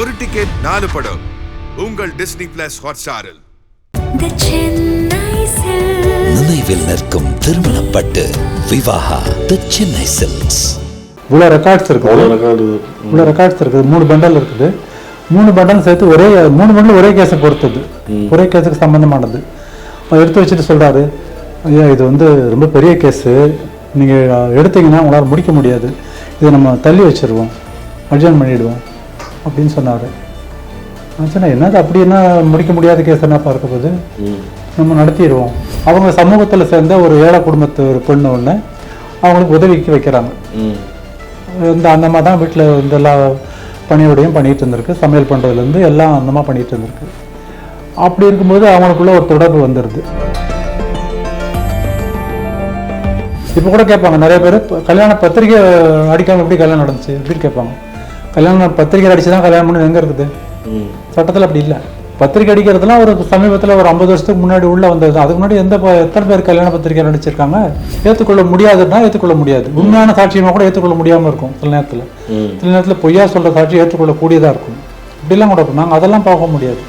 ஒரு டிக்கெட் நாலு படம். உங்கள் டிஸ்னி பிளஸ் ஹாட்ஸ்டாரில். நினைவில் நிற்கும் திருமணப்பட்டு விவாகா தி சென்னை சில்க்ஸ் இவ்வளோ ரெக்கார்ட்ஸ் இருக்குது. இவ்வளோ ரெக்கார்ட்ஸ் இருக்குது. மூணு பண்டல் இருக்குது. மூணு பண்டல் சேர்த்து ஒரே மூணு பண்டல் ஒரே கேஸை பொறுத்தது. ஒரே கேஸுக்கு சம்மந்தமானது எடுத்து வச்சுட்டு சொல்கிறாரு ஐயா இது வந்து ரொம்ப பெரிய கேஸு நீங்கள் எடுத்தீங்கன்னா உங்களால் முடிக்க முடியாது. இதை நம்ம தள்ளி வச்சிருவோம். அட்ஜன் பண்ணிடுவோம். அப்படின்னு சொன்னார். நான் சொன்னேன் என்னது அப்படி என்ன முடிக்க முடியாத கேஸ் என்ன பார்க்க போகுது? நம்ம நடத்திடுவோம். அவங்க சமூகத்தில் சேர்ந்த ஒரு ஏழை குடும்பத்து ஒரு பெண்ணு ஒன்று அவங்களுக்கு உதவிக்கு வைக்கிறாங்க. இந்த அந்தம்மா தான் வீட்டில் இந்த எல்லா பணியோடையும் பண்ணிட்டு இருந்திருக்கு. சமையல் பண்ணுறதுலேருந்து எல்லாம் அந்தம்மா பண்ணிட்டு இருந்திருக்கு. அப்படி இருக்கும்போது அவங்களுக்குள்ள ஒரு தொடர்பு வந்துடுது இப்போ கூட கேட்பாங்க நிறைய பேர் கல்யாண பத்திரிக்கை அடிக்காம எப்படி கல்யாணம் நடந்துச்சு? அப்படின்னு கேட்பாங்க. கல்யாணம் பத்திரிக்கை அடிச்சு தான் கல்யாணம் பண்ணி எங்கே இருக்குது சட்டத்தில் அப்படி இல்லை. பத்திரிக்கை அடிக்கிறதுலாம் ஒரு சமீபத்தில் ஒரு ஐம்பது வருஷத்துக்கு முன்னாடி உள்ள வந்தது அதுக்கு முன்னாடி எந்த எத்தனை பேர் கல்யாண பத்திரிக்கை நடிச்சிருக்காங்க? ஏற்றுக்கொள்ள முடியாதுன்னா ஏற்றுக்கொள்ள முடியாது. உண்மையான சாட்சியமாக கூட ஏற்றுக்கொள்ள முடியாமல் இருக்கும் சில நேரத்தில். சில நேரத்தில் பொய்யா சொல்கிற சாட்சி ஏற்றுக்கொள்ளக்கூடியதாக இருக்கும். இப்படிலாம் கூட இருக்கும். நாங்கள் அதெல்லாம் பார்க்க முடியாது.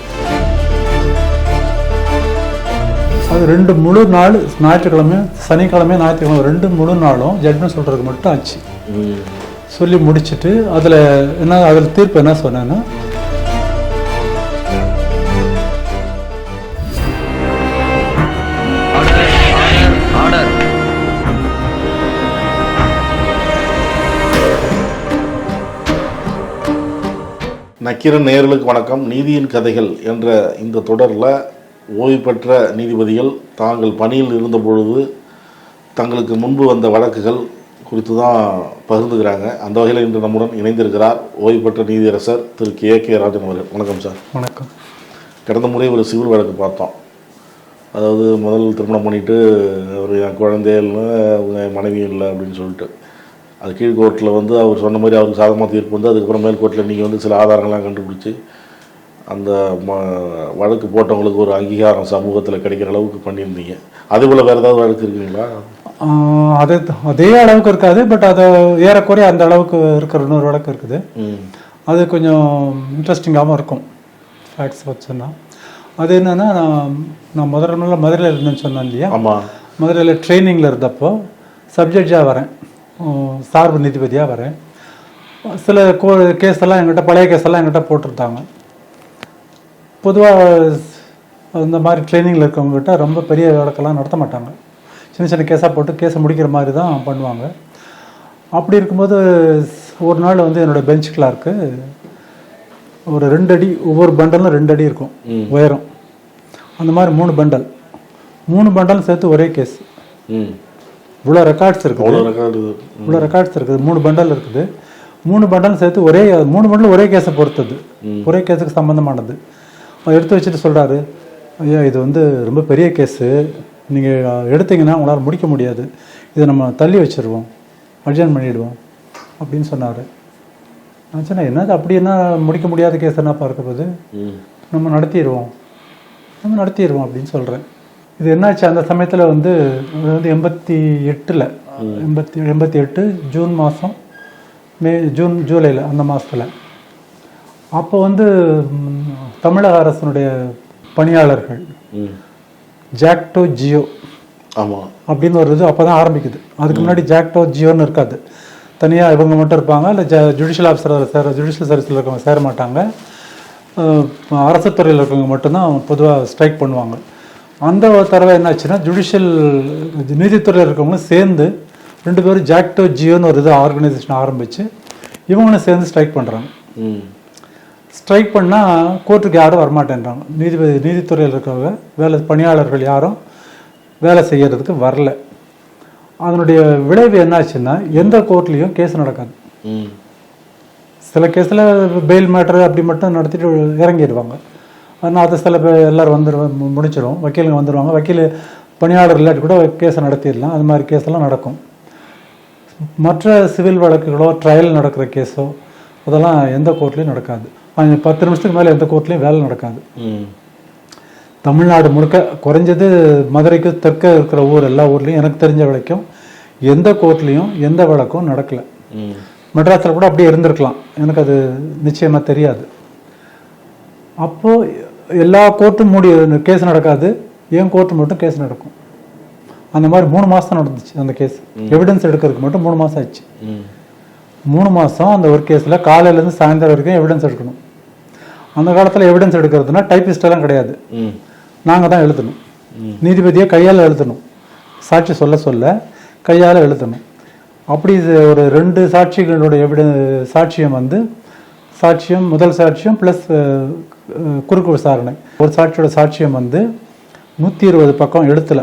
அது ரெண்டு முழு நாள் ஞாயிற்றுக்கிழமை சனிக்கிழமை ஞாயிற்றுக்கிழமை ரெண்டு முழு நாளும் ஜட்மெண்ட் சொல்கிறதுக்கு மட்டும் ஆச்சு. சொல்லி முடிச்சுட்டு அதில் என்ன அதில் தீர்ப்பு என்ன சொன்னேன்னா நக்கீரன் நேர்களுக்கு வணக்கம். நீதியின் கதைகள் என்ற இந்த தொடரில் ஓய்வு பெற்ற நீதிபதிகள் தாங்கள் பணியில் இருந்த பொழுது தங்களுக்கு முன்பு வந்த வழக்குகள் குறித்து தான் பகிர்ந்துக்கிறாங்க. அந்த வகையில் இன்று நம்முடன் இணைந்திருக்கிறார் ஓய்வு பெற்ற நீதியரசர் திரு கே. கே. ராஜன் அவர்கள். வணக்கம் சார். வணக்கம். கடந்த முறை ஒரு சிவில் வழக்கு பார்த்தோம். அதாவது முதல் திருமணம் பண்ணிட்டு அவர் என் குழந்தை இல்லை அவங்க என் மனைவி இல்லை அப்படின்னு சொல்லிட்டு. அது கீழ் கோர்ட்டில் வந்து அவர் சொன்ன மாதிரி அவருக்கு சாதகமாக தீர்ப்பு வந்து அதுக்கப்புறம் மேல் கோர்ட்டில் நீங்கள் வந்து சில ஆதாரங்கள்லாம் கண்டுபிடிச்சி அந்த ம வழக்கு போட்டவங்களுக்கு ஒரு அங்கீகாரம் சமூகத்தில் கிடைக்கிற அளவுக்கு பண்ணியிருந்தீங்க. அதே போல் வேறு ஏதாவது வழக்கு இருக்குங்களா? அதே அதே அளவுக்கு இருக்காது பட் அது ஏறக்குறைய அந்த அளவுக்கு இருக்கிற இன்னொரு வழக்கு இருக்குது. அது கொஞ்சம் இன்ட்ரெஸ்டிங்காகவும் இருக்கும் ஃபேக்ட்ஸ் வச்சுன்னா அது என்னன்னா நான் நான் முதல்ல முதல்ல மதுரையில் இருந்தேன்னு சொன்னேன் இல்லையா? மதுரையில் ட்ரைனிங்கில் இருந்தப்போ சப்ஜெக்டாக வரேன். சார்பு நீதிபதியாக வரேன். சில கோ கேஸ் எல்லாம் எங்கிட்ட பழைய கேஸ் எல்லாம் எங்கிட்ட போட்டிருந்தாங்க. பொதுவாக இந்த மாதிரி ட்ரைனிங்கில் இருக்கவங்ககிட்ட ரொம்ப பெரிய வழக்கெல்லாம் நடத்த மாட்டாங்க. சின்ன சின்ன கேஸாக போட்டு கேஸை முடிக்கிற மாதிரி தான் பண்ணுவாங்க. அப்படி இருக்கும்போது ஒரு நாள் வந்து என்னோடய பெஞ்ச் கிளார்க்கு ஒரு ரெண்டு அடி ஒவ்வொரு பண்டலும் ரெண்டு அடி இருக்கும் உயரம். அந்த மாதிரி மூணு பண்டல். மூணு பண்டலும் சேர்த்து ஒரே கேஸ். இவ்வளோ ரெக்கார்ட்ஸ் இருக்குது. இவ்வளோ ரெக்கார்ட்ஸ் இருக்குது. மூணு பண்டல் இருக்குது. மூணு பண்டல் சேர்த்து ஒரே மூணு பண்டல் ஒரே கேஸை பொறுத்தது. ஒரே கேஸுக்கு சம்மந்தமானது எடுத்து வச்சுட்டு சொல்கிறாரு ஐயா இது வந்து ரொம்ப பெரிய கேஸு. நீங்கள் எடுத்தீங்கன்னா உங்களால் முடிக்க முடியாது. இதை நம்ம தள்ளி வச்சிருவோம். அட்ஜன் பண்ணிடுவோம். அப்படின்னு சொன்னார். நான் சொன்னேன் என்னது அப்படி என்ன முடிக்க முடியாத கேஸ் என்ன பார்க்க போகுது? ம். நம்ம நடத்திடுவோம். நம்ம நடத்திடுவோம் அப்படின்னு சொல்கிறேன் இது என்னாச்சு? அந்த சமயத்தில் வந்து அது வந்து எண்பத்தி எட்டில் எண்பத்தி எண்பத்தி எட்டு ஜூன் மாதம் மே ஜூன் ஜூலையில் அந்த மாதத்தில் அப்போ வந்து தமிழக அரசனுடைய பணியாளர்கள் ஜாக்டோ ஜியோ ஆமாம் ஒரு இது அப்போ தான் ஆரம்பிக்குது. அதுக்கு முன்னாடி ஜாக்டோ ஜியோன்னு இருக்காது. தனியாக இவங்க மட்டும் இருப்பாங்க. இல்லை ஜ ஜுடிஷியல் ஆஃபீஸர் சேர ஜுடிஷியல் சர்வீஸில் இருக்கவங்க சேர மாட்டாங்க. அரசு துறையில் இருக்கவங்க மட்டும்தான் பொதுவாக ஸ்ட்ரைக் பண்ணுவாங்க. அந்த தடவை என்னாச்சுன்னா ஜுடிஷியல் நீதித்துறையில் இருக்கவங்களும் சேர்ந்து ரெண்டு பேரும் ஜாக்டோ ஜியோன்னு ஒரு இது ஆர்கனைசேஷன் ஆரம்பித்து இவங்களும் சேர்ந்து ஸ்ட்ரைக் பண்ணுறாங்க ஸ்ட்ரைக் பண்ணால் கோர்ட்டுக்கு யாரும் வரமாட்டேன்றாங்க. நீதிபதி நீதித்துறையில் இருக்கிறவங்க வேலை பணியாளர்கள் யாரும் வேலை செய்யறதுக்கு வரல. அதனுடைய விளைவு என்னாச்சுன்னா எந்த கோர்ட்லேயும் கேஸ் நடக்காது. சில கேஸில் பெயில் மேட்ரு அப்படி மட்டும் நடத்திட்டு இறங்கிடுவாங்க. ஆனால் அது சில பேர் எல்லோரும் வந்துரு முடிச்சிடும் வக்கீலுங்க வந்துடுவாங்க வக்கீல் பணியாளர் இல்லாட்டி கூட கேஸை நடத்திடலாம். அது மாதிரி கேஸெல்லாம் நடக்கும். மற்ற சிவில் வழக்குகளோ ட்ரையல் நடக்கிற கேஸோ அதெல்லாம் எந்த கோர்ட்லேயும் நடக்காது. பத்து நிமிஷத்துக்கு மேலே எந்த கோர்ட்லேயும் வேலை நடக்காது. தமிழ்நாடு முழுக்க குறைஞ்சது மதுரைக்கு தெற்க இருக்கிற ஊர் எல்லா ஊர்லேயும் எனக்கு தெரிஞ்ச வரைக்கும் எந்த கோர்ட்லேயும் எந்த வழக்கும் நடக்கலை. மெட்ராஸில் கூட அப்படியே இருந்திருக்கலாம். எனக்கு அது நிச்சயமாக தெரியாது. அப்போது எல்லா கோர்ட்டும் மூடி கேஸ் நடக்காது. என் கோர்ட்டு மட்டும் கேஸ் நடக்கும். அந்த மாதிரி மூணு மாதம் நடந்துச்சு அந்த கேஸ். எவிடன்ஸ் எடுக்கிறதுக்கு மட்டும் மூணு மாதம் ஆச்சு. ம். மூணு மாதம் அந்த ஒரு கேஸில் காலையிலேருந்து சாயந்தரம் வரைக்கும் எவிடன்ஸ் எடுக்கணும். அந்த காலத்தில் எவிடன்ஸ் எடுக்கிறதுனா எல்லாம் கிடையாது. நாங்கள் தான் எழுதணும். நீதிபதியை கையால் எழுதணும். சாட்சி சொல்ல சொல்ல கையால் எழுதணும். அப்படி ஒரு ரெண்டு சாட்சிகளோட எவிட சாட்சியம் வந்து சாட்சியம் முதல் சாட்சியம் ப்ளஸ் குறுக்கு விசாரணை. ஒரு சாட்சியோட சாட்சியம் வந்து நூற்றி இருபது பக்கம் எழுத்துல.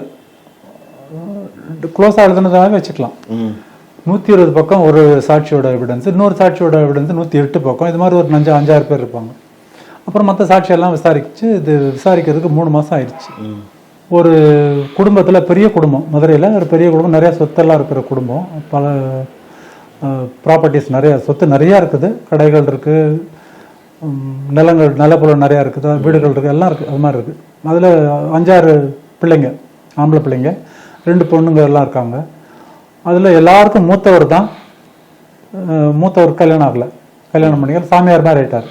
க்ளோஸாக எழுதுனதாக வச்சுக்கலாம். நூற்றி இருபது பக்கம் ஒரு சாட்சியோட எவிடன்ஸ் இன்னொரு சாட்சியோட எவிடன்ஸ் நூற்றி எட்டு பக்கம். இது மாதிரி ஒரு அஞ்சு அஞ்சாறு பேர் இருப்பாங்க. அப்புறம் மற்ற சாட்சியெல்லாம் விசாரிச்சு இது விசாரிக்கிறதுக்கு மூணு மாதம் ஆயிடுச்சு. ஒரு குடும்பத்தில் பெரிய குடும்பம் மதுரையில் ஒரு பெரிய குடும்பம் நிறைய சொத்தெல்லாம் இருக்கிற குடும்பம். பல ப்ராப்பர்ட்டிஸ் நிறைய சொத்து நிறையா இருக்குது. கடைகள் இருக்குது நிலங்கள் நிலப்புலம் நிறையா இருக்குது. வீடுகள் இருக்குது எல்லாம் இருக்குது அது மாதிரி இருக்குது அதில் அஞ்சாறு பிள்ளைங்க ஆம்பளை பிள்ளைங்க. ரெண்டு பொண்ணுங்க எல்லாம் இருக்காங்க. அதில் எல்லாருக்கும் மூத்தவர் தான் மூத்தவர் கல்யாணம் ஆகலை கல்யாணம் பண்ணிக்க சாமியார் மாதிரி ஆயிட்டார்.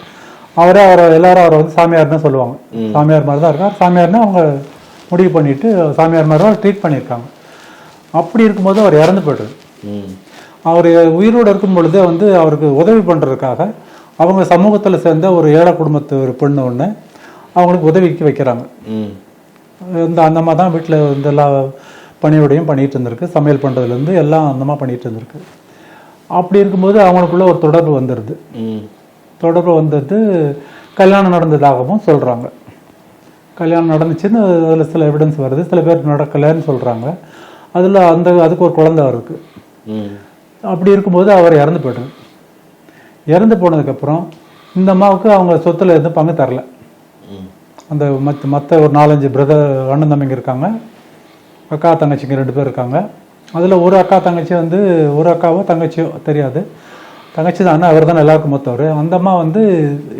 அவரே அவரை எல்லாரும் அவரை வந்து சாமியார் தான் சொல்லுவாங்க. சாமியார் மாதிரி தான் இருக்கார். சாமியார்னு அவங்க முடிவு பண்ணிட்டு சாமியார் மாதிரி தான் ட்ரீட் பண்ணியிருக்காங்க. அப்படி இருக்கும்போது அவர் இறந்து போய்ட்டார். ம். அவர் உயிரோடு இருக்கும் பொழுதே வந்து அவருக்கு உதவி பண்ணுறதுக்காக அவங்க சமூகத்தில் சேர்ந்த ஒரு ஏழை குடும்பத்து ஒரு பெண்ணு ஒன்று அவங்களுக்கு உதவிக்கு வைக்கிறாங்க. இந்த அந்த அம்மா தான் வீட்டில் வந்து எல்லா பணியோடையும் பண்ணிட்டு இருந்திருக்கு. சமையல் பண்ணுறதுலேருந்து எல்லாம் அந்த அம்மா பண்ணிட்டு இருந்திருக்கு. அப்படி இருக்கும்போது அவங்களுக்குள்ள ஒரு தொடர்பு வந்துடுது தொடர்பு வந்தது கல்யாணம் நடந்ததாகவும் சொல்கிறாங்க கல்யாணம் நடந்துச்சுன்னு அதில் சில எவிடன்ஸ் வருது. சில பேர் நடக்கலைன்னு சொல்கிறாங்க அதில் அந்த அதுக்கு ஒரு குழந்தை இருக்கு. அப்படி இருக்கும்போது அவர் இறந்து போய்ட்டார். இறந்து போனதுக்கப்புறம் இந்த அம்மாவுக்கு அவங்க சொத்துல எதுவும் பங்கு தரல. அந்த மற்ற மற்ற ஒரு நாலஞ்சு பிரதர் அண்ணன் தம்பிங்க இருக்காங்க. அக்கா தங்கச்சிங்க ரெண்டு பேர் இருக்காங்க. அதில் ஒரு அக்கா தங்கச்சி வந்து ஒரு அக்காவோ தங்கச்சியோ தெரியாது. தங்கச்சி தான் அவர் தான் எல்லாருக்கும் மூத்தவர். அந்த அம்மா வந்து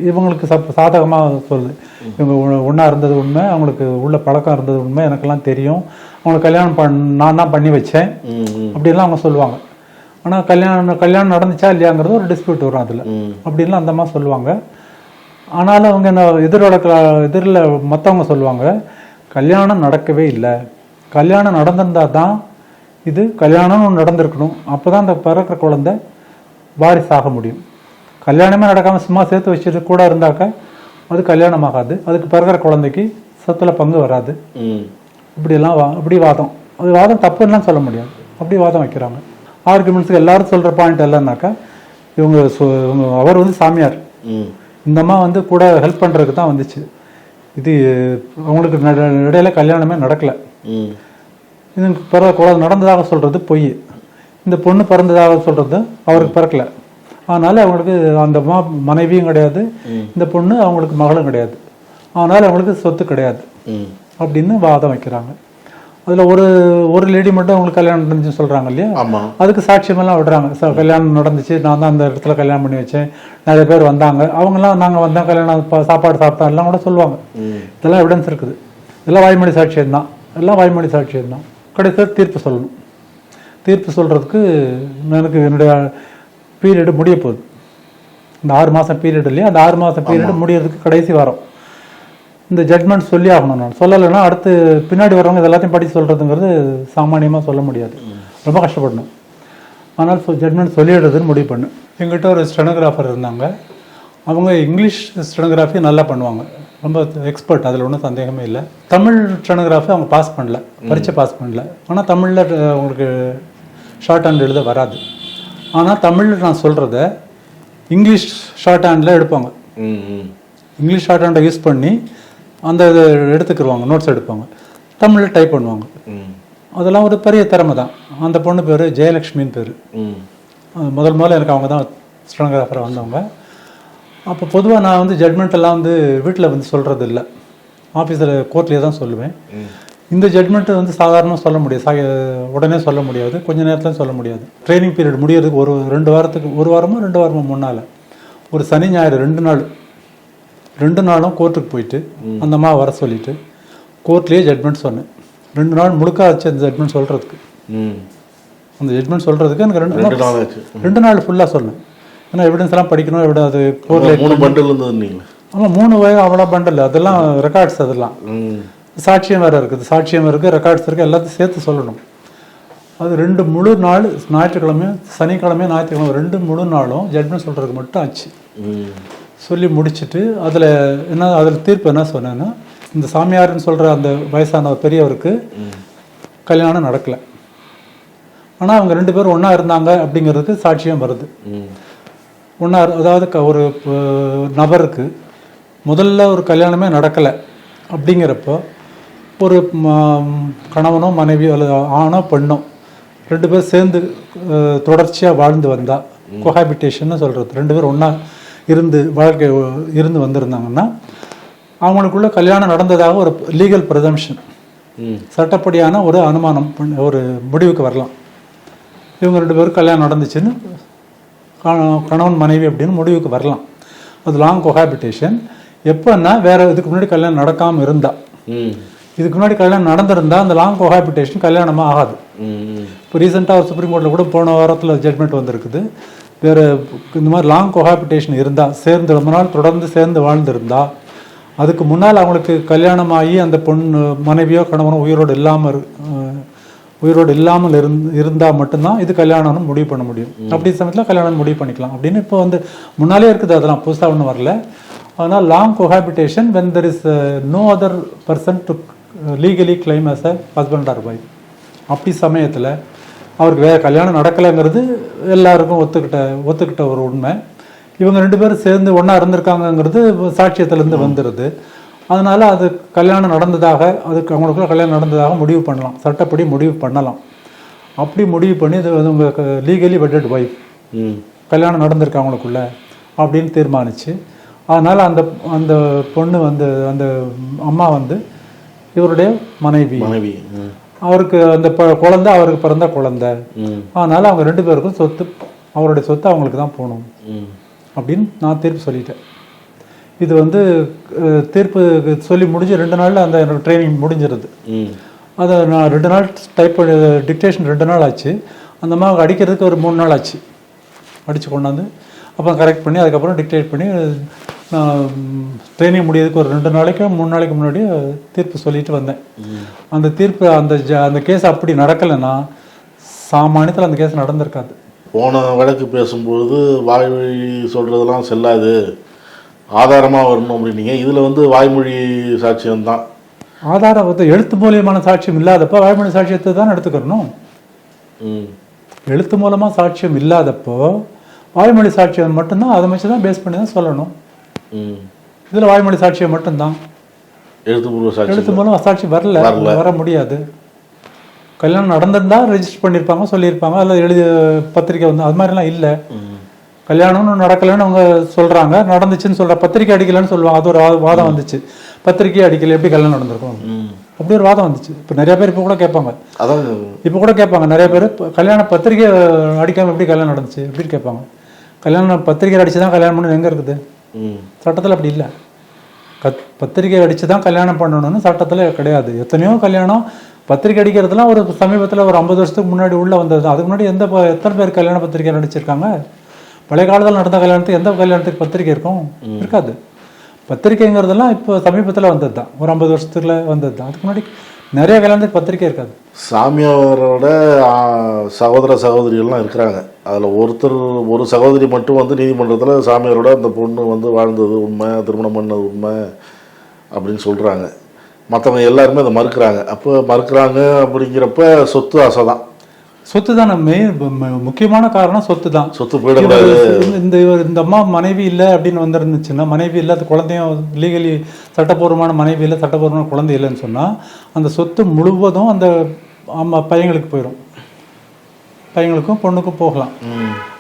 இவங்களுக்கு சப் சாதகமாக சொல்லுது இவங்க ஒன்றா இருந்தது உண்மை அவங்களுக்கு உள்ள பழக்கம் இருந்தது உண்மை எனக்கெல்லாம் தெரியும். அவங்களுக்கு கல்யாணம் பண் நான் தான் பண்ணி வச்சேன். அப்படின்லாம் அவங்க சொல்லுவாங்க. ஆனால் கல்யாணம் கல்யாணம் நடந்துச்சா இல்லையாங்கிறது ஒரு டிஸ்பியூட் வரும் அதில். அப்படின்லாம் அந்த அம்மா சொல்லுவாங்க. ஆனாலும் அவங்க என்ன எதிரோட எதிரில் மற்றவங்க சொல்லுவாங்க கல்யாணம் நடக்கவே இல்லை. கல்யாணம் நடந்திருந்தா தான் இது கல்யாணம் நடந்திருக்கணும். அப்போ தான் அந்த பிறக்கிற குழந்தை வாரிசாக முடியும். கல்யாணமே நடக்காமல் சும்மா சேர்த்து வச்சுட்டு கூட இருந்தாக்க அது கல்யாணம் ஆகாது அதுக்கு பிறக்கிற குழந்தைக்கு சொத்துல பங்கு வராது. ம். இப்படியெல்லாம் வா இப்படி வாதம். அது வாதம் தப்புன்னுலாம் சொல்ல முடியாது. அப்படி வாதம் வைக்கிறாங்க. ஆர்குமெண்ட்ஸுக்கு எல்லாரும் சொல்கிற பாயிண்ட் என்னன்னாக்கா இவங்க இவங்க அவர் வந்து சாமியார். இந்த அம்மா வந்து கூட ஹெல்ப் பண்ணுறதுக்கு தான் வந்துச்சு. இது அவங்களுக்கு இடையில கல்யாணமே நடக்கலை. ம். இதுக்கு பிறகு குழந்தை நடந்ததாக சொல்கிறது பொய். இந்த பொண்ணு பிறந்ததாக சொல்கிறது அவருக்கு பிறக்கல. அதனால் அவங்களுக்கு அந்த அம்மா மனைவியும் கிடையாது. இந்த பொண்ணு அவங்களுக்கு மகளும் கிடையாது. அதனால் அவங்களுக்கு சொத்து கிடையாது. ம். அப்படின்னு வாதம் வைக்கிறாங்க. அதில் ஒரு ஒரு லேடி மட்டும் அவங்களுக்கு கல்யாணம் நடந்துச்சுன்னு சொல்கிறாங்க இல்லையா? அதுக்கு சாட்சியமெல்லாம் விடுறாங்க. சார் கல்யாணம் நடந்துச்சு. நான் தான் அந்த இடத்துல கல்யாணம் பண்ணி வச்சேன். நிறைய பேர் வந்தாங்க. அவங்கெல்லாம் நாங்கள் வந்தோம். கல்யாணம் சாப்பாடு சாப்பிட்டோம். எல்லாம் கூட சொல்லுவாங்க. ம். இதெல்லாம் எவிடன்ஸ் இருக்குது. இதெல்லாம் வாய்மொழி சாட்சியம் தான் எல்லாம் வாய்மொழி சாட்சியம் தான் கடைசியில் தீர்ப்பு சொல்லணும். தீர்ப்பு சொல்கிறதுக்கு எனக்கு என்னுடைய பீரியடு முடிய போகுது. இந்த ஆறு மாதம் பீரியட் இல்லையா? அந்த ஆறு மாதம் பீரியட் முடியறதுக்கு கடைசி வாரம். இந்த ஜட்மெண்ட் சொல்லி ஆகணும் நான். சொல்லலைன்னா அடுத்து பின்னாடி வரவங்க இது எல்லாத்தையும் படித்து சொல்கிறதுங்கிறது சாமானியமாக சொல்ல முடியாது. ரொம்ப கஷ்டப்படணும். ஆனால் ஜட்மெண்ட் சொல்லிடுறதுன்னு முடிவு பண்ணேன் எங்கிட்ட ஒரு ஸ்டெனோகிராஃபர் இருந்தாங்க. அவங்க இங்கிலீஷ் ஸ்டெனோகிராஃபி நல்லா பண்ணுவாங்க. ரொம்ப எக்ஸ்பர்ட் அதில் ஒன்றும் சந்தேகமே இல்லை. தமிழ் ஸ்டெனோகிராஃபி அவங்க பாஸ் பண்ணல. பரீட்சை பாஸ் பண்ணல. ஆனால் தமிழில் அவங்களுக்கு ஷார்ட் ஹேண்ட் எழுத வராது. ஆனால் தமிழில் நான் சொல்கிறத இங்கிலீஷ் ஷார்ட் ஹேண்டில் எடுப்பாங்க. இங்கிலீஷ் ஷார்ட் ஹேண்டை யூஸ் பண்ணி அந்த இதை எடுத்துக்கிருவாங்க நோட்ஸ் எடுப்பாங்க. தமிழில் டைப் பண்ணுவாங்க. அதெல்லாம் ஒரு பெரிய திறமை தான். அந்த பொண்ணு பேர் ஜெயலக்ஷ்மின்னு பேர். முதல் முதல்ல எனக்கு அவங்க தான் ஸ்டெனோகிராஃபராக வந்தவங்க. அப்போ பொதுவாக நான் வந்து ஜட்மெண்ட் எல்லாம் வந்து வீட்டில் வந்து சொல்கிறது இல்லை ஆஃபீஸில் கோர்ட்லேயே தான் சொல்லுவேன். இந்த ஜட்மெண்ட்டு வந்து சாதாரணமாக சொல்ல முடியாது. சா உடனே சொல்ல முடியாது. கொஞ்ச நேரத்தில் சொல்ல முடியாது. ட்ரைனிங் பீரியட் முடியறதுக்கு ஒரு ரெண்டு வாரத்துக்கு ஒரு வாரமோ ரெண்டு வாரமோ முன்னால் ஒரு சனி ஞாயிறு ரெண்டு நாள் ரெண்டு நாளும் கோர்ட்டுக்கு போயிட்டு அந்த அம்மா வர சொல்லிட்டு கோர்ட்லேயே ஜட்மெண்ட் சொன்னேன். ரெண்டு நாள் முழுக்க ஆச்சு அந்த ஜட்மெண்ட் சொல்கிறதுக்கு அந்த ஜட்மெண்ட் சொல்கிறதுக்கு எனக்கு ரெண்டு நாள் ரெண்டு நாள் ஃபுல்லாக சொன்னேன். ஏன்னா எவிடன்ஸ் எல்லாம் படிக்கணும் எவிட அது மூணு பண்டில் இருந்தது நீங்களா ஆமாம் மூணு வயது அவ்வளோ பண்டல் அதெல்லாம் ரெக்கார்ட்ஸ் அதெல்லாம். சாட்சியம் வேறு இருக்குது. சாட்சியம் இருக்குது ரெக்கார்ட்ஸ் இருக்குது எல்லாத்தையும் சேர்த்து சொல்லணும். அது ரெண்டு முழு நாள் ஞாயிற்றுக்கிழமையும் சனிக்கிழமையும் ஞாயிற்றுக்கிழமை ரெண்டு முழு நாளும் ஜட்மெண்ட் சொல்கிறதுக்கு மட்டும் ஆச்சு. சொல்லி முடிச்சிட்டு அதில் என்ன அதில் தீர்ப்பு என்ன சொன்னேன்னா இந்த சாமியார்னு சொல்கிற அந்த வயசான பெரியவருக்கு கல்யாணம் நடக்கலை. ஆனால் அவங்க ரெண்டு பேரும் ஒன்றா இருந்தாங்க அப்படிங்கிறதுக்கு சாட்சியம் வருது. ஒன்றா அதாவது க- ஒரு நபருக்கு முதல்ல ஒரு கல்யாணமே நடக்கலை அப்படிங்கிறப்போ ஒரு ம- கணவனோ மனைவியோ அல்லது ஆணோ பெண்ணோ ரெண்டு பேர் சேர்ந்து தொடர்ச்சியாக வாழ்ந்து வந்தா கொஹாபிட்டேஷன் சொல்கிறது ரெண்டு பேரும் ஒன்றா இருந்து வாழ்க்கை இருந்து வந்திருந்தாங்கன்னா அவங்களுக்குள்ள கல்யாணம் நடந்ததாக ஒரு லீகல் ப்ரிசம்ஷன் ம். சட்டப்படியான ஒரு அனுமானம் ஒரு முடிவுக்கு வரலாம். இவங்க ரெண்டு பேரும் கல்யாணம் நடந்துச்சுன்னு கணவன் மனைவி அப்படின்னு முடிவுக்கு வரலாம். அது லாங் கொஹாபிட்டேஷன் எப்போன்னா வேற இதுக்கு முன்னாடி கல்யாணம் நடக்காமல் இருந்தா. இதுக்கு முன்னாடி கல்யாணம் நடந்திருந்தா அந்த லாங் கொஹாபிட்டேஷன் கல்யாணமாக ஆகாது. இப்போ ரீசெண்டாக ஒரு சுப்ரீம் கோர்ட்டில் கூட போன வாரத்தில் ஜட்மெண்ட் வந்திருக்குது. வேறு இந்த மாதிரி லாங் கொஹாபிட்டேஷன் இருந்தால் சேர்ந்து ரொம்ப நாள் தொடர்ந்து சேர்ந்து வாழ்ந்திருந்தா அதுக்கு முன்னால் அவங்களுக்கு கல்யாணம் ஆகி அந்த பொண்ணு மனைவியோ கணவனோ உயிரோடு இல்லாமல் உயிரோடு இல்லாமல் இருந்து இருந்தால் மட்டும்தான் இது கல்யாணம்னு முடிவு பண்ண முடியும். அப்படி சமயத்தில் கல்யாணம் முடிவு பண்ணிக்கலாம். அப்படின்னு இப்போ வந்து முன்னாலே இருக்குது அதெல்லாம் புதுசாக ஒன்றும் வரல. அதனால் long cohabitation when there is no other person to legally claim as a husband or wife. அப்படி சமயத்தில் அவருக்கு வேற கல்யாணம் நடக்கலைங்கிறது எல்லாருக்கும் ஒத்துக்கிட்ட ஒத்துக்கிட்ட ஒரு உண்மை. இவங்க ரெண்டு பேரும் சேர்ந்து ஒன்றா இருந்திருக்காங்கங்கிறது சாட்சியத்திலேருந்து வந்துடுது அதனால அது கல்யாணம் நடந்ததாக அதுக்கு அவங்களுக்குள்ள கல்யாணம் நடந்ததாக முடிவு பண்ணலாம். சட்டப்படி முடிவு பண்ணலாம். அப்படி முடிவு பண்ணி இது வந்து உங்க லீகலி வெட்டட் ஒய்ஃப் கல்யாணம் நடந்திருக்கு அவங்களுக்குள்ள அப்படின்னு தீர்மானிச்சு. அதனால் அந்த அந்த பொண்ணு வந்து அந்த அம்மா வந்து இவருடைய மனைவி. மனைவி அவருக்கு அந்த குழந்தை அவருக்கு பிறந்த குழந்தை. அதனால அவங்க ரெண்டு பேருக்கும் சொத்து அவருடைய சொத்து அவங்களுக்கு தான் போகணும். அப்படின்னு நான் தீர்ப்பு சொல்லிட்டேன். இது வந்து தீர்ப்பு சொல்லி முடிஞ்சு ரெண்டு நாளில் அந்த என்னோட ட்ரைனிங் முடிஞ்சிருது அதை நான் ரெண்டு நாள் டைப் பண்ணி டிக்டேஷன் ரெண்டு நாள் ஆச்சு. அந்த அம்மாவுக்கு அடிக்கிறதுக்கு ஒரு மூணு நாள் ஆச்சு. அடித்து கொண்டாந்து அப்புறம் கரெக்ட் பண்ணி அதுக்கப்புறம் டிக்டேட் பண்ணி நான் ட்ரைனிங் முடியறதுக்கு ஒரு ரெண்டு நாளைக்கு மூணு நாளைக்கு முன்னாடி தீர்ப்பு சொல்லிட்டு வந்தேன். அந்த தீர்ப்பு அந்த ஜ- அந்த கேஸ் அப்படி நடக்கலைன்னா சாமானியத்தில் அந்த கேஸ் நடந்திருக்காது. போன வழக்கு பேசும்பொழுது வாய்மொழி சொல்கிறதெல்லாம் செல்லாது. ஆதாரமாக வரணும் அப்படின்னீங்க. இதில் வந்து வாய்மொழி சாட்சியம் தான். ஆதாரம் வந்து எழுத்து மூலியமான சாட்சியம் இல்லாதப்போ வாய்மொழி சாட்சியத்தை தான் எடுத்துக்கணும். ம். எழுத்து மூலமாக சாட்சியம் இல்லாதப்போ வாய்மொழி சாட்சியம் மட்டும்தான் அதை வச்சு தான் பேஸ் பண்ணி தான் சொல்லணும். ம். இதில் வாய்மொழி சாட்சியம் மட்டும்தான். எழுத்துப்பூர்வ சாட்சி எழுத்து மூலம் சாட்சி வரல. வர முடியாது. கல்யாணம் நடந்திருந்தா ரெஜிஸ்டர் பண்ணியிருப்பாங்க சொல்லியிருப்பாங்க. அல்லது எழுதி பத்திரிக்கை வந்து அது மாதிரிலாம் இல்லை. கல்யாணம்னு நடக்கலைன்னு அவங்க சொல்றாங்க. நடந்துச்சுன்னு சொல்ற பத்திரிக்கை அடிக்கலைன்னு சொல்லுவாங்க. அது ஒரு வாதம் வந்துச்சு. பத்திரிக்கை அடிக்கல எப்படி கல்யாணம் நடந்திருக்கும்? அப்படி ஒரு வாதம் வந்துச்சு. இப்போ நிறைய பேர் இப்போ கூட கேட்பாங்க. அதான். இப்போ கூட கேட்பாங்க. நிறைய பேர் கல்யாண பத்திரிக்கை அடிக்காம எப்படி கல்யாணம் நடந்துச்சு? எப்படின்னு கேட்பாங்க. கல்யாணம் பத்திரிக்கை அடிச்சு தான் கல்யாணம் பண்ணணும். எங்கே இருக்குது? சட்டத்தில் அப்படி இல்லை. கத் பத்திரிக்கை அடித்து தான் கல்யாணம் பண்ணணும்னு சட்டத்தில் கிடையாது. எத்தனையோ கல்யாணம் பத்திரிக்கை அடிக்கிறதுலாம் ஒரு சமீபத்தில் ஒரு ஐம்பது வருஷத்துக்கு முன்னாடி உள்ளே வந்தது. அதுக்கு முன்னாடி எந்த எத்தனை பேர் கல்யாண பத்திரிக்கை நடிச்சிருக்காங்க பழைய காலத்தில் நடந்த கல்யாணத்துக்கு எந்த கல்யாணத்துக்கு பத்திரிக்கை இருக்கும்? இருக்காது. பத்திரிக்கைங்கிறதெல்லாம் இப்போ சமீபத்தில் வந்தது தான் ஒரு ஐம்பது வருஷத்துக்குள்ள வந்தது தான் அதுக்கு முன்னாடி நிறைய கல்யாணத்துக்கு பத்திரிக்கை இருக்காது. சாமியாரோட சகோதர சகோதரிகள்லாம் இருக்கிறாங்க. அதில் ஒருத்தர் ஒரு சகோதரி மட்டும் வந்து நீதிமன்றத்தில் சாமியாரோட அந்த பொண்ணு வந்து வாழ்ந்தது உண்மை திருமணம் பண்ணது உண்மை அப்படின்னு சொல்கிறாங்க மற்றவங்க எல்லாருமே அதை மறுக்கிறாங்க. அப்போ மறுக்கிறாங்க அப்படிங்கிறப்ப சொத்து ஆசை தான் சொத்து தான் மெயின் முக்கியமான காரணம் சொத்து தான் சொத்து போயிடக்கூடாது. இந்த இவர் இந்த அம்மா மனைவி இல்லை அப்படின்னு வந்திருந்துச்சுன்னா மனைவி இல்லை அது குழந்தையும் லீகலி சட்டப்பூர்வமான மனைவி இல்லை சட்டப்பூர்வமான குழந்தை இல்லைன்னு சொன்னால் அந்த சொத்து முழுவதும் அந்த அம்மா பையங்களுக்கு போயிடும். பையங்களுக்கும் பொண்ணுக்கும் போகலாம்.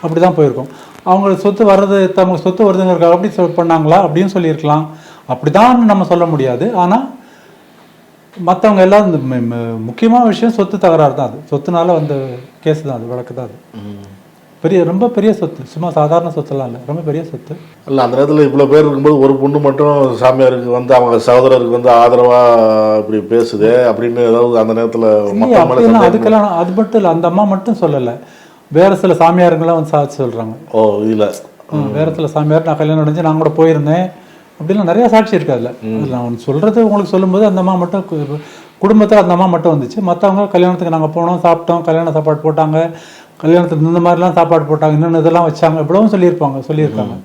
அப்படி தான் போயிருக்கும். அவங்களுக்கு சொத்து வர்றது தமக்கு சொத்து வருதுங்கிறதுக்காக அப்படி பண்ணாங்களா? அப்படின்னு சொல்லியிருக்கலாம். அப்படி தான் நம்ம சொல்ல முடியாது. ஆனால் மற்றவங்க எல்லாம் இந்த முக்கியமான விஷயம் சொத்து தகராறு தான் அது. சொத்துனால வந்த கேஸ் தான் அது வழக்கு தான் அது. பெரிய ரொம்ப பெரிய சொத்து. சும்மா சாதாரண சொத்துலாம் இல்லை. ரொம்ப பெரிய சொத்து. இல்லை அந்த நேரத்தில் இவ்வளோ பேர் இருக்கும்போது ஒரு பொண்ணு மட்டும் சாமியாருக்கு வந்து அவங்க சகோதரருக்கு வந்து ஆதரவாக இப்படி பேசுதே அப்படின்னு ஏதாவது அந்த நேரத்தில் அதுக்கெல்லாம் அது மட்டும் இல்லை. அந்த அம்மா மட்டும் சொல்லலை. வேற சில சாமியாருங்களாம் வந்து சாட்சி சொல்றாங்க. ஓ இதில் வேற சில சாமியார் நான் கல்யாணம் நடந்துச்சு நான் கூட போயிருந்தேன். அப்படிலாம் நிறைய சாட்சி இருக்கு அதில். அதில் நான் சொல்றது உங்களுக்கு சொல்லும்போது அந்த அம்மா மட்டும் குடும்பத்துல அந்த அம்மா மட்டும் வந்துச்சு. மற்றவங்க கல்யாணத்துக்கு நாங்கள் போனோம் சாப்பிட்டோம் கல்யாண சாப்பாடு போட்டாங்க. கல்யாணத்துக்கு இந்த மாதிரிலாம் சாப்பாடு போட்டாங்க இன்னொன்று இதெல்லாம் வச்சாங்க இவ்வளவும் சொல்லியிருப்பாங்க சொல்லியிருக்காங்க.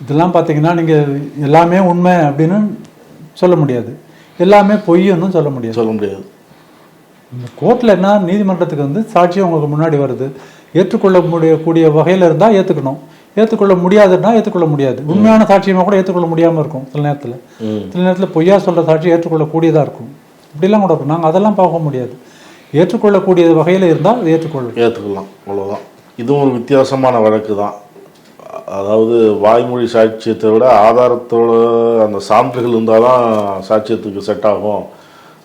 இதெல்லாம் பார்த்தீங்கன்னா நீங்கள் எல்லாமே உண்மை அப்படின்னு சொல்ல முடியாது. எல்லாமே பொய்யன்னு சொல்ல முடியாது. சொல்ல முடியாது. இந்த கோர்ட்டில் என்ன நீதிமன்றத்துக்கு வந்து சாட்சி உங்களுக்கு முன்னாடி வருது. ஏற்றுக்கொள்ள முடியக்கூடிய வகையில் இருந்தால் ஏற்றுக்கணும் ஏற்றுக்கொள்ள முடியாதுன்னா ஏற்றுக்கொள்ள முடியாது. உண்மையான சாட்சியமாக கூட ஏற்றுக்கொள்ள முடியாமல் இருக்கும் சில நேரத்தில். சில நேரத்தில் பொய்யா சொல்கிற சாட்சி ஏற்றுக்கொள்ளக்கூடியதாக இருக்கும். இப்படிலாம் கூட இருக்கும். நாங்கள் அதெல்லாம் பார்க்க முடியாது. ஏற்றுக்கொள்ளக்கூடிய வகையில் இருந்தால் அதை ஏற்றுக்கொள்ளும். ஏற்றுக்கலாம் அவ்வளோதான் இதுவும் ஒரு வித்தியாசமான வழக்கு தான். அதாவது வாய்மொழி சாட்சியத்தை விட ஆதாரத்தோட அந்த சான்றுகள் இருந்தால் தான் சாட்சியத்துக்கு செட் ஆகும்.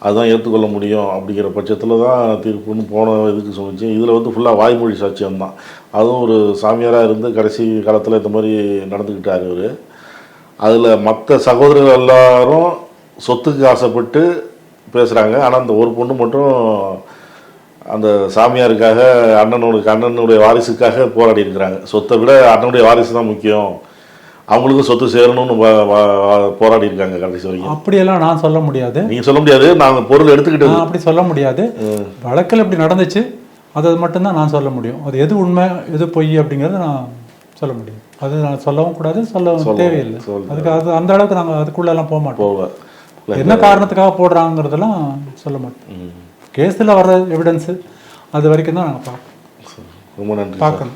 அதுதான் ஏற்றுக்கொள்ள முடியும் அப்படிங்கிற பட்சத்தில் தான் தீர்ப்புன்னு போன இதுக்கு சொல்லிச்சு. இதில் வந்து ஃபுல்லாக வாய்மொழி சாட்சியம் தான். அதுவும் ஒரு சாமியாராக இருந்து கடைசி காலத்தில் இந்த மாதிரி நடந்துக்கிட்டார் இவர் அதில் மற்ற சகோதரர்கள் எல்லாரும் சொத்துக்கு ஆசைப்பட்டு பேசுகிறாங்க ஆனால் அந்த ஒரு பொண்ணு மட்டும் அந்த சாமியாருக்காக அண்ணனுடைய அண்ணனுடைய வாரிசுக்காக போராடி இருக்கிறாங்க. சொத்தை விட அண்ணனுடைய வாரிசு தான் முக்கியம். அவங்களுக்கும் சொத்து சேரணும்னு போராடி இருக்காங்க கடைசி வரைக்கும். அப்படியெல்லாம் நான் சொல்ல முடியாது. நீங்க சொல்ல முடியாது நாங்க பொருள் எடுத்துக்கிட்டது நான் அப்படி சொல்ல முடியாது. வழக்கில் இப்படி நடந்துச்சு அது மட்டும்தான் நான் சொல்ல முடியும். அது எது உண்மை எது பொய் அப்படிங்கிறத நான் சொல்ல முடியும். அது நான் சொல்லவும் கூடாது சொல்லவும் தேவையில்லை. அதுக்கு அது அந்த அளவுக்கு நாங்கள் அதுக்குள்ளெல்லாம் போக மாட்டோம். என்ன காரணத்துக்காக போடுறாங்கிறதெல்லாம் சொல்ல மாட்டோம். கேஸில் வர எவிடன்ஸு அது வரைக்கும் தான் நாங்கள் பார்க்கணும் ரொம்ப நன்றி பார்க்கணும்.